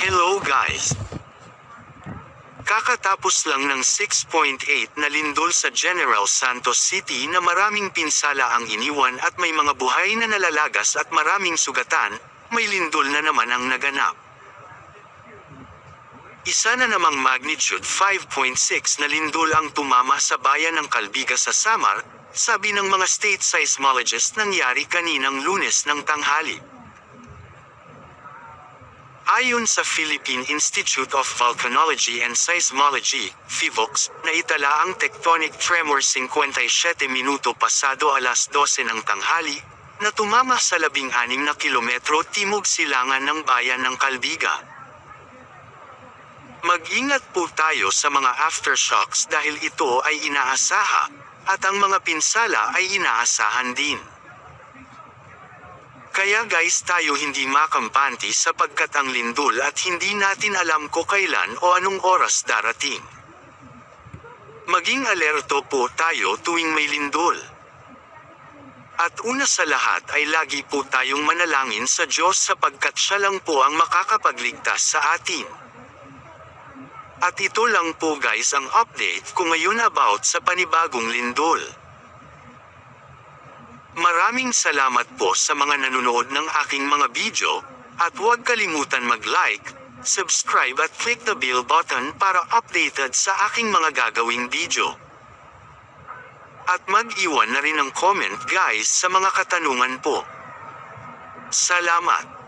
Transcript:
Hello guys! Kakatapos lang ng 6.8 na lindol sa General Santos City na maraming pinsala ang iniwan at may mga buhay na nalalagas at maraming sugatan, may lindol na naman ang naganap. Isa na namang magnitude 5.6 na lindol ang tumama sa bayan ng Kalbiga sa Samar, sabi ng mga state seismologists nangyari kaninang lunes ng tanghali. Ayon sa Philippine Institute of Volcanology and Seismology, PHIVOLCS, naitala ang tectonic tremor 57 minuto pasado alas 12 ng tanghali, na tumama sa 16 na kilometro timog silangan ng bayan ng Kalbiga. Mag-ingat po tayo sa mga aftershocks dahil ito ay inaasaha, at ang mga pinsala ay inaasahan din. Kaya guys tayo hindi makampante sapagkat ang lindol at hindi natin alam ko kailan o anong oras darating. Maging alerto po tayo tuwing may lindol. At una sa lahat ay lagi po tayong manalangin sa Diyos sapagkat siya lang po ang makakapagligtas sa atin. At ito lang po guys ang update ko ngayon about sa panibagong lindol. Maraming salamat po sa mga nanonood ng aking mga video, at huwag kalimutan mag-like, subscribe at click the bell button para updated sa aking mga gagawing video. At mag-iwan na rin ng comment guys sa mga katanungan po. Salamat!